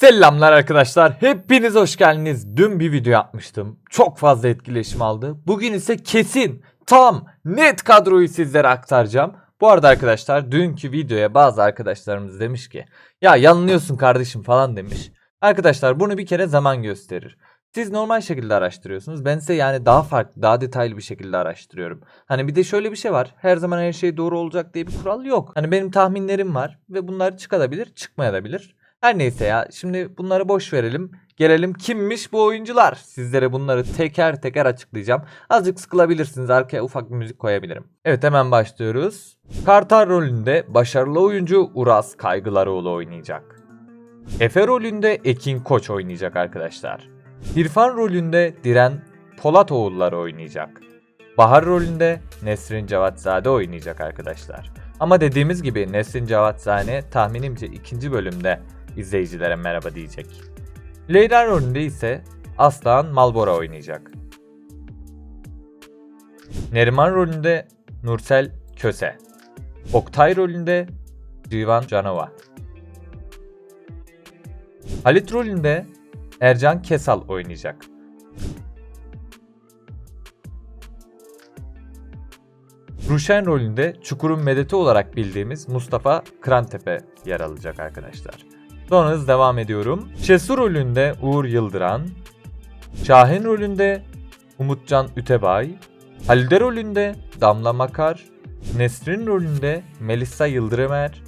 Selamlar arkadaşlar. Hepiniz hoş geldiniz. Dün bir video yapmıştım. Çok fazla etkileşim aldı. Bugün ise kesin, tam, net kadroyu sizlere aktaracağım. Bu arada arkadaşlar dünkü videoya bazı arkadaşlarımız demiş ki ya yanılıyorsun kardeşim falan demiş. Arkadaşlar bunu bir kere zaman gösterir. Siz normal şekilde araştırıyorsunuz. Ben ise yani daha farklı, daha detaylı bir şekilde araştırıyorum. Hani bir de şöyle bir şey var. Her zaman her şey doğru olacak diye bir kural yok. Hani benim tahminlerim var ve bunlar çıkabilir, çıkmayabilir. Her neyse ya şimdi bunları boş verelim. Gelelim kimmiş bu oyuncular? Sizlere bunları teker teker açıklayacağım. Azıcık sıkılabilirsiniz. Arkaya ufak bir müzik koyabilirim. Evet hemen başlıyoruz. Kartal rolünde başarılı oyuncu Uras Kaygılaroğlu oynayacak. Efe rolünde Ekin Koç oynayacak arkadaşlar. İrfan rolünde Diren Polatoğulları oynayacak. Bahar rolünde Nesrin Cevatzade oynayacak arkadaşlar. Ama dediğimiz gibi Nesrin Cevatzade tahminimce ikinci bölümde izleyicilere merhaba diyecek. Leyla rolünde ise Aslan Malbora oynayacak. Neriman rolünde Nursel Köse. Oktay rolünde Civan Canova. Halit rolünde Ercan Kesal oynayacak. Ruşen rolünde Çukur'un medeti olarak bildiğimiz Mustafa Krantepe yer alacak arkadaşlar. Sonra hız devam ediyorum. Cesur rolünde Uğur Yıldıran, Şahin rolünde Umutcan Ütebay, Halide rolünde Damla Makar, Nesrin rolünde Melisa Yıldırımer,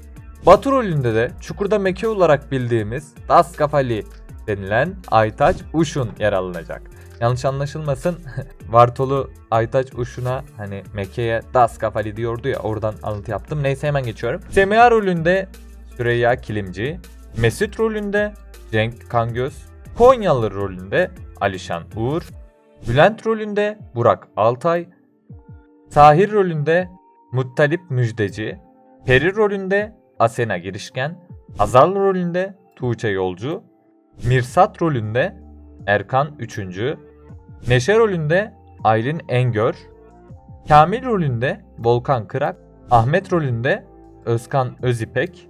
Batu rolünde de Çukur'da Meke olarak bildiğimiz Das Kafali denilen Aytaç Uşun yer alınacak. Yanlış anlaşılmasın. Vartolu Aytaç Uşun'a hani Mekke'ye Das Kafali diyordu ya oradan alıntı yaptım. Neyse hemen geçiyorum. Semiha rolünde Süreyya Kilimci, Mesut rolünde Cenk Kangöz, Konyalı rolünde Alişan Uğur, Bülent rolünde Burak Altay, Tahir rolünde Muttalip Müjdeci, Peri rolünde Asena Girişken, Azal rolünde Tuğçe Yolcu, Mirsat rolünde Erkan 3. Neşe rolünde Aylin Engör, Kamil rolünde Volkan Kırak, Ahmet rolünde Özkan Özipek,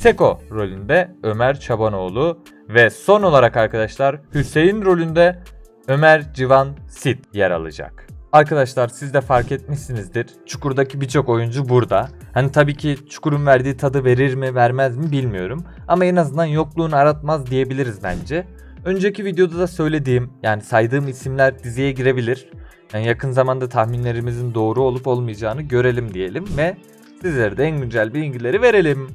Seko rolünde Ömer Çabanoğlu ve son olarak arkadaşlar Hüseyin rolünde Ömer Civan Sit yer alacak. Arkadaşlar siz de fark etmişsinizdir. Çukur'daki birçok oyuncu burada. Hani tabii ki Çukur'un verdiği tadı verir mi vermez mi bilmiyorum. Ama en azından yokluğunu aratmaz diyebiliriz bence. Önceki videoda da söylediğim yani saydığım isimler diziye girebilir. Yani yakın zamanda tahminlerimizin doğru olup olmayacağını görelim diyelim ve sizlere de en güncel bilgileri verelim.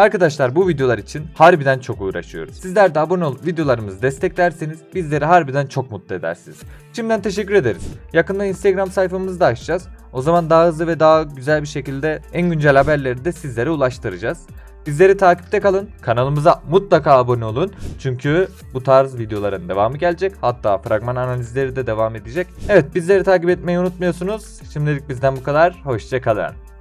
Arkadaşlar bu videolar için harbiden çok uğraşıyoruz. Sizler de abone olup videolarımızı desteklerseniz bizleri harbiden çok mutlu edersiniz. Şimdiden teşekkür ederiz. Yakında Instagram sayfamızı da açacağız. O zaman daha hızlı ve daha güzel bir şekilde en güncel haberleri de sizlere ulaştıracağız. Bizleri takipte kalın. Kanalımıza mutlaka abone olun. Çünkü bu tarz videoların devamı gelecek. Hatta fragman analizleri de devam edecek. Evet bizleri takip etmeyi unutmuyorsunuz. Şimdilik bizden bu kadar. Hoşçakalın.